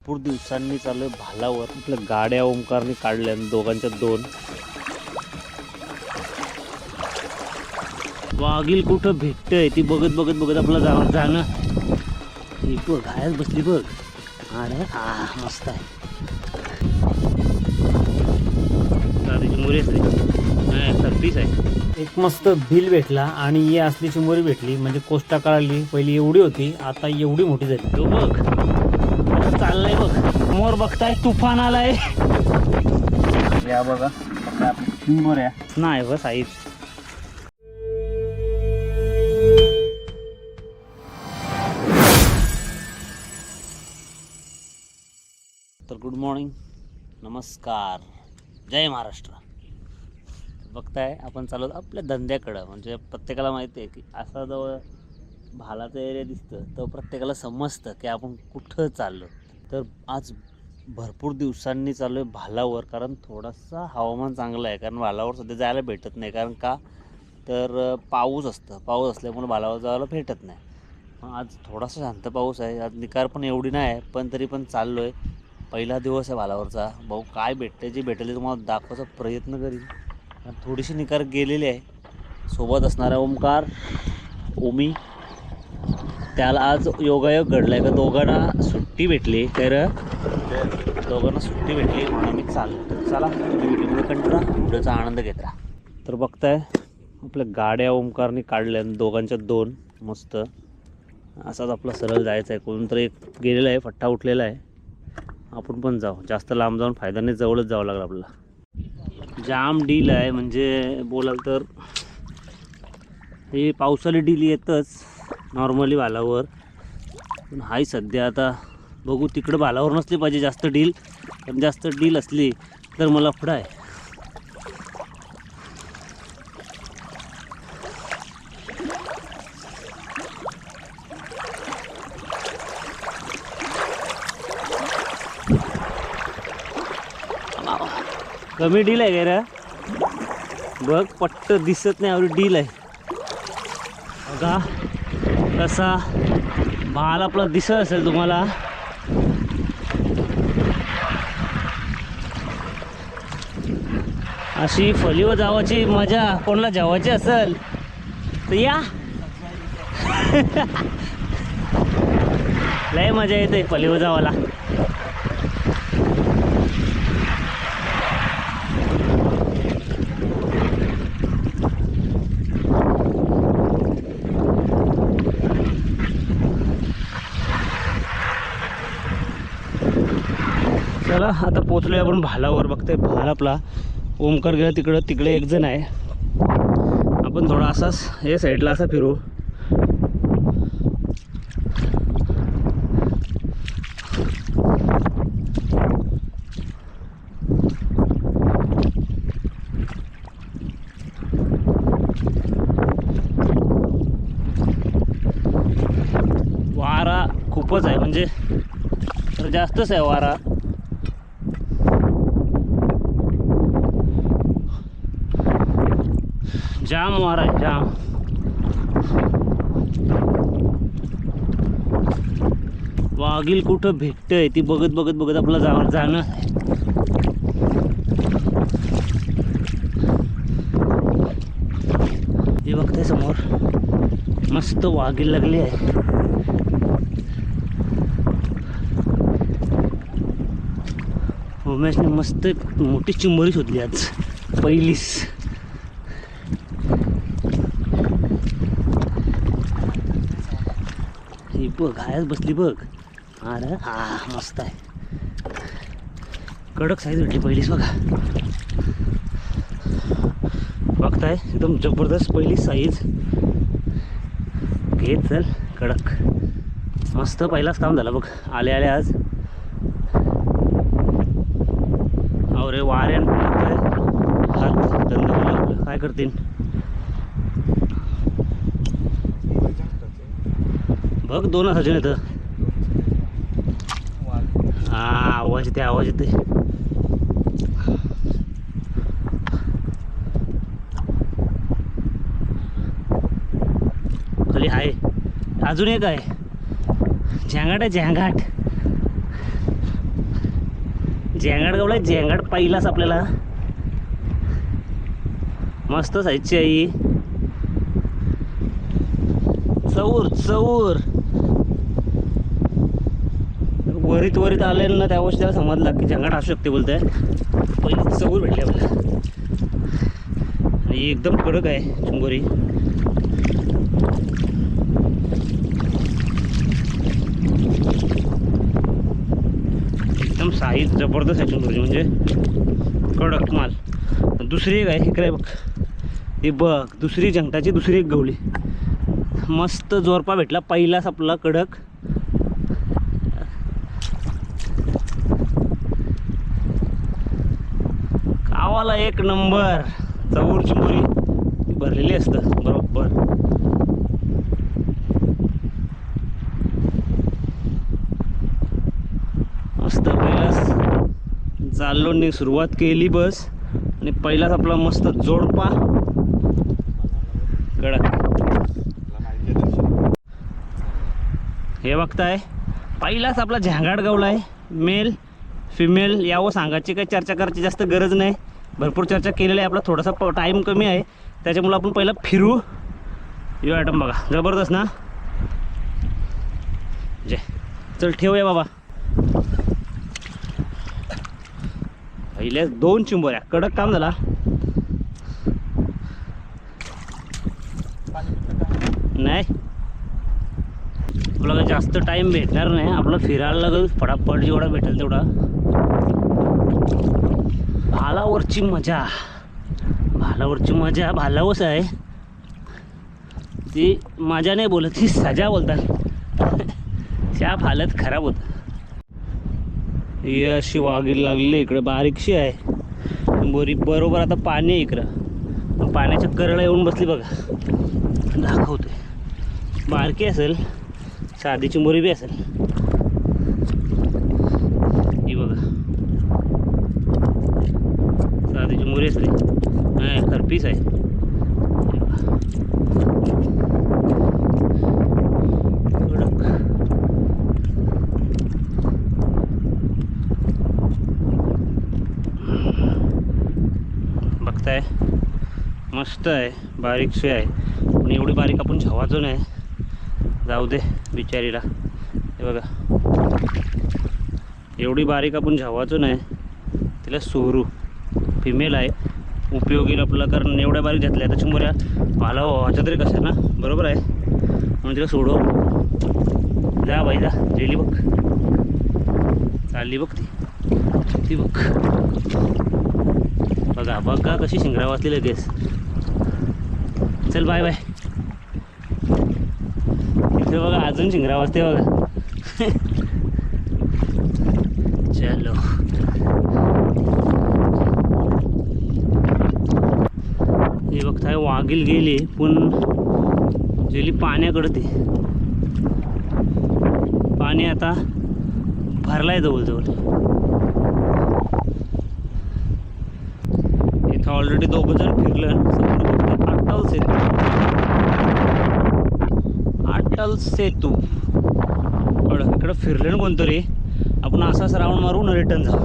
भरपूर दिवसांनी चालू आहे भालावर. आपल्या गाड्या ओंकारने काढल्या आणि दोघांच्या दोन. वाघील कुठं भेटतंय ती बघत बघत बघत आपलं जाणं जाणं. ही बघ घायच बसली बघ. अरे आ मस्त आहे. साधी आहे. एक मस्त बिल भेटला आणि ही असली चिमुरी भेटली. म्हणजे कोस्टा काढली पहिली एवढी होती आता एवढी मोठी झाली. तो बघ. कसं चाललंय बघ. समोर बघताय तुफान आलाय. या बघा. चिंबोऱ्या नाही बस आईच तर गुड मॉर्निंग नमस्कार. जय महाराष्ट्र. बघताय आपण चालू आहोत आपल्या धंद्याकडं. म्हणजे प्रत्येकाला माहिती आहे की असा जवळ भालाचं एरिया दिसतं तर प्रत्येकाला समजतं की आपण कुठं चाललो. तर आज भरपूर दिवसांनी चालू आहे भालावर कारण थोडासा हवामान चांगलं आहे कारण भालावर सध्या जायला भेटत नाही. कारण का? तर पाऊस असतं. पाऊस असल्यामुळे भालावर जायला भेटत नाही. आज थोडासा शांत पाऊस आहे. आज निकार पण एवढी नाही आहे पण तरी पण चाललो आहे पहिला दिवस आहे भालावरचा. भाऊ काय भेटते जे भेटले तुम्हाला दाखवायचा प्रयत्न करीन. थोडीशी निकार गेलेली आहे. सोबत असणारा ओमकार ओमी त्याला आज योगायोग घडला आहे का दोघांना सुट्टी भेटली. तर दोघांना सुट्टी भेटली म्हणून आम्ही चाललो. चला तुम्ही व्हिडिओमध्ये कंटिन्यू व्हिडिओचा आनंद घेत राहा. तर बघताय आपल्या गाड्या ओंकारने काढल्या आणि दोघांच्या दोन मस्त असाच आपला सरळ जायचा आहे कोणतरी एक गेलेला आहे फट्टा उठलेला आहे. आपण पण जाऊ. जास्त लांब जाऊन फायदा नाही जवळच जावं लागलं आपल्याला. जाम डील आहे. म्हणजे बोलाल तर हे पावसाळी डील येतच. नॉर्मली भालावर. पण हाय सध्या आता बघू तिकडं भालावर नसली पाहिजे जास्त डील पण जास्त डील असली तर मला पुढं आहे कमी डील आहे का रे? बघ पट्ट दिसत नाही आवडी डील आहे. बघा कसा भाल आपला दिसत असेल तुम्हाला? अशी फलीवर जावाची मजा कोणाला जेवायची असेल तर या. लय मजा येते फलीवर जावाला. चला आता पोचलोय आपण भालावर. बघतोय भाल आपला. ओमकार गेला तिकडं तिकडे एक जण आहे. आपण थोडा असाच हे साईडला असा फिरू. वारा खूपच आहे म्हणजे तर जास्तच आहे वारा. जाम वारा आहे जाम. वाघील कुठं भेटतंय ती बघत बघत बघत आपलं जाणार जाणं आहे. हे बघते समोर. मस्त वाघील लागली आहे. उमेशने मस्त मोठी चिंबरी शोधली आज. पहिलीच. ही बघ आयाच बसली बघ. अरे हा मस्त आहे. कडक साईज भेटली पहिलीच बघा. बघताय एकदम जबरदस्त पहिली साईज घे चल कडक. मस्त पहिलाच काम झालं बघ. आले आले आज. अरे वाऱ्यान हात धंदा काय करतील बघ दोन असायचे येतं. हा आवाज येते आवाज येते खाली आहे? अजून एक आहे. झेंगाट आहे झेंगाट. झेंगाट गावला झेंगाट पहिलाच आपल्याला. मस्त साईजची आई चौर चौर. वरीत वरीत आले ना त्या त्याला समजला की झंगाट असू शकते बोलतंय. पहिली चौर भेटली आपल्याला. आणि एकदम कडक आहे चुंगोरी एकदम साईज जबरदस्त आहे चुंगोरी म्हणजे कडक माल. दुसरी एक आहे इकडे बघ. हे बघ दुसरी जंगटाची दुसरी एक गवली. मस्त जोरपा भेटला. पहिलाच आपला कडक. कावाला एक नंबर. चौरची मुरी भरलेली असतं. बरोबर. मस्त पहिलाच. चाललोनी सुरुवात केली बस. आणि पहिलाच आपला मस्त जोडपा. कडक. हे बघताय. पहिलाच आपला झ्यांगाड गावला आहे. मेल फिमेल यावं सांगायची काही चर्चा करायची जास्त गरज नाही. भरपूर चर्चा केलेली आहे. आपला थोडासा प टाईम कमी आहे. त्याच्यामुळं आपण पहिला फिरू. यो आयटम बघा. जबरदस्त ना? जे चल ठेवूया बाबा. पहिल्या दोन चिंबोऱ्या. कडक काम झाला नाही. आपल्याला जास्त टाईम भेटणार नाही. आपलं फिरायला लागेल फटाफट जेवढा भेटेल तेवढा. भालावरची मजा. भालावरची मजा भालावच आहे. ती मजा नाही बोलत ती सजा बोलतात. त्या हालत खराब होत. ही अशी वाघी लागली इकडे बारीकशी आहे. बोरी बरोबर आता पाणी आहे इकडं. पाण्याच्या करळा येऊन बसली बघा. दाखवते बारकी असेल. साधीची मोरी बी असेल. ही बघा. साधीची मोरी असली. नाही खरपीस आहे. बघा. बघताय. मस्त आहे. बारीकशी आहे. पण एवढी बारीक आपण झवाचो नाही जाऊ दे बिचारीला. हे बघा. एवढी बारीक आपण झवाचो नाही. तिला सोरू. फिमेल आहे. उपयोगी आपला कारण एवढ्या बारीक घेतल्या. आता चिंबऱ्या पाला व्हायचं तरी कसं ना? बरोबर आहे. म्हणून तिला सोडव. जा बाई जा. गेली बघ. चालली बघ ती. ती बघ. बघा बघा कशी शिंगरा वाचली लगेच चल बाय बाय ते बघा अजून शिंगरा वाजते बघा. चलो. हे बघताय वाघील गेली पण गेली पाण्याकडे ते. पाणी आता भरलाय जवळजवळ. इथं ऑलरेडी दोघं जण फिरलं समोर बघतोय अटल सेतू. अटल इकडं फिरलं ना कोणतरी. आपण असाच राऊंड मारून रिटर्न झाला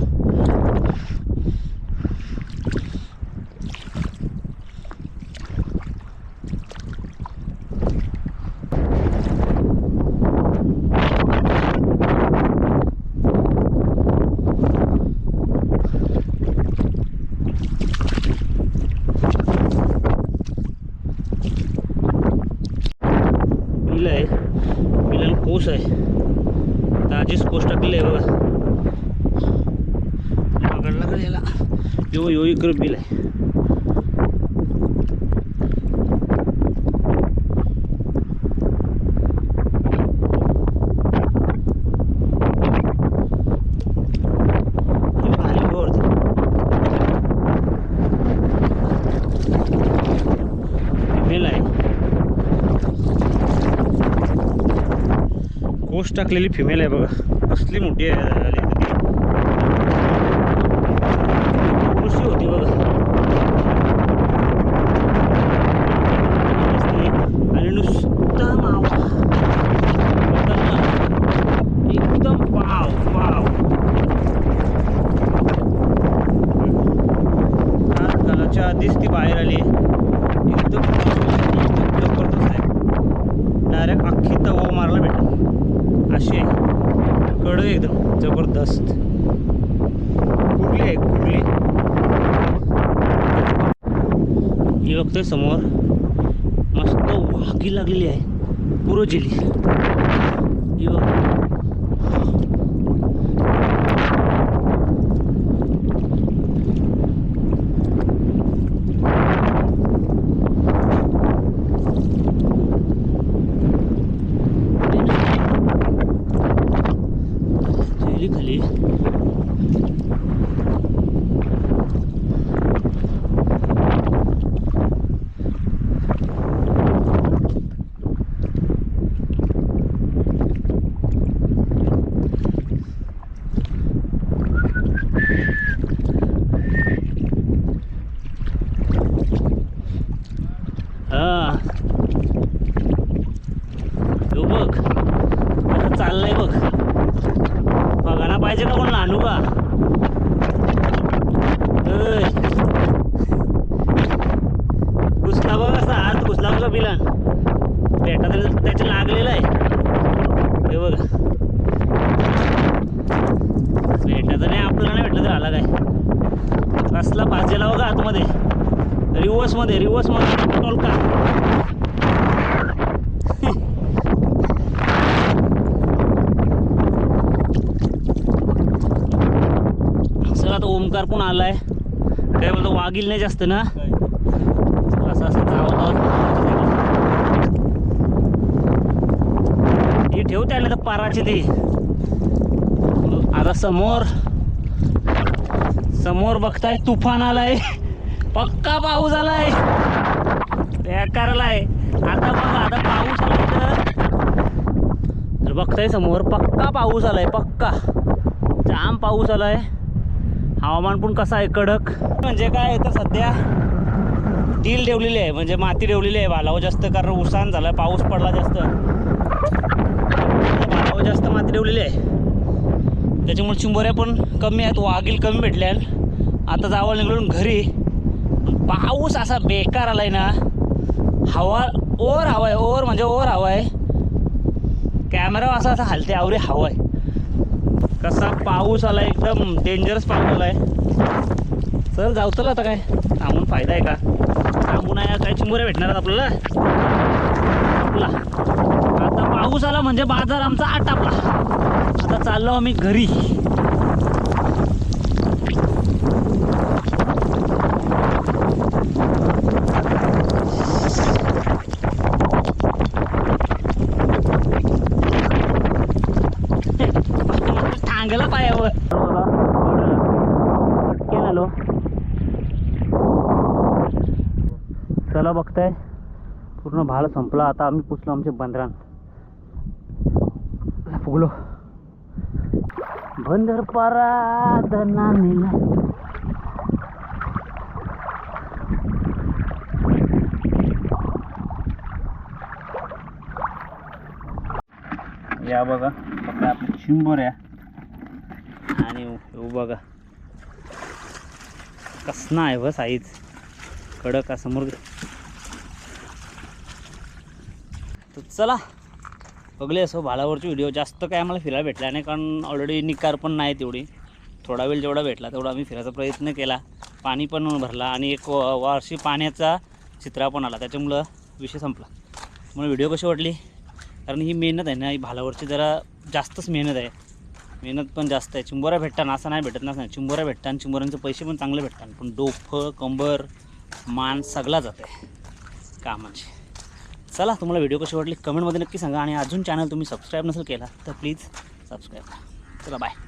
बिल आहे बिलाला कोस आहे ताजीच कोस टाकलेली आहे बघा पकडला का याला यो बिल आहे. हे टाकलेली फिमेल आहे बघा. कसली मोठी आहे झाली आता ती. एवढीशी होती बघा असते. आणि नुसता मावा एकदम एकदम पाव पाव बाहेर आली. एकदम म्हणजे एकदम जबरदस्त आहे. डायरेक्ट अख्खी तवा मारायला भेटेल. अशी आहे. कडक एकदम जबरदस्त. कुठली आहे कुठली ही बघतोय समोर. मस्त वाघी लागलेली आहे. पुरो ही बघ जेली खाली हा तो बघ कसं चाललंय बघ बघायला पाहिजे का कोणाला आणू का ऐ. घुसला बघ असा आत घुसला बघा बिलान. पेटा तरी त्याच्या लागलेला आहे. हे बघा. भेटा तर नाही आपल्याला नाही भेटलं तर आला काय? कसला भाजेला बघा आतमध्ये? रिवर्समध्ये रिवर्समध्ये. टोलका. आता ओमकार पण आलाय. काय बोलतो वागील नाही जास्त ना? असं असं चावलं ही ठेवते आले तर पाराची ती. आता समोर समोर बघताय तुफान आलाय. पक्का पाऊस आलाय. बेकार आता बघा आता पाऊस आलाय तर. बघताय समोर पक्का पाऊस आलाय पक्का. जाम पाऊस आलाय. हवामान पण कसं आहे कडक. म्हणजे काय तर सध्या तील ठेवलेली आहे. म्हणजे माती ठेवलेली आहे बालाव जास्त कारण उसान झाला पाऊस पडला जास्त. जास्त माती ठेवलेली आहे. त्याच्यामुळे चिंबोऱ्या पण कमी आहेत वाघील कमी भेटल्या आता जावळ निघून घरी. पाऊस असा बेकार आला आहे ना. हवा ओर हवा आहे ओर म्हणजे ओर हवा आहे कॅमेरा असा असा हलते आवरे हवा आहे कसा पाऊस आला एकदम डेंजरस पाऊस आहे चल जाऊ चल आता काय? थांबून फायदा आहे का? थांबून आहे काय चिंबोऱ्या भेटणार आपल्याला? आपला. आता पाऊस आला म्हणजे बाजार आमचा आटापला. आता चाललो आम्ही घरी. टांगला पायावर. पटकेन आलो चला बघताय. पूर्ण भाळ संपला. आता आम्ही पुसलो आमचे बंदरान. फुगलो. बंदर पारा नेला या बघा फक्त आपल्या चिंबोऱ्या आणि हे बघा. कसना आहे व साईज कडक असं समोर तर चला बघले असं भालावरची व्हिडिओ जास्त काय आम्हाला फिरायला भेटला नाही कारण ऑलरेडी निकार पण नाही तेवढी थोडा वेळ जेवढा भेटला तेवढा आम्ही फिरायचा प्रयत्न केला. पाणी पण भरला आणि एक व- वर्षी पाण्याचा चित्रा पण आला त्याच्यामुळं विषय संपला. म्हणून व्हिडिओ कशी वाटली? कारण ही मेहनत आहे ना ही भालावरची जरा जास्तच मेहनत आहे. मेहनत पण जास्त आहे. चिंबोऱ्या भेटताना असं नाही भेटत नाही चिंबोऱ्या भेटतात आणि चिंबोऱ्यांचे पैसे पण चांगले भेटतात. पण डोफं कंबर मान सगळा जातो. आहे कामाची. चला तुम्हाला व्हिडिओ कशी वाटली कमेंटमध्ये नक्की सांगा आणि अजून चॅनल तुम्ही सबस्क्राईब नसेल केला तर प्लीज सबस्क्राईब करा. चला बाय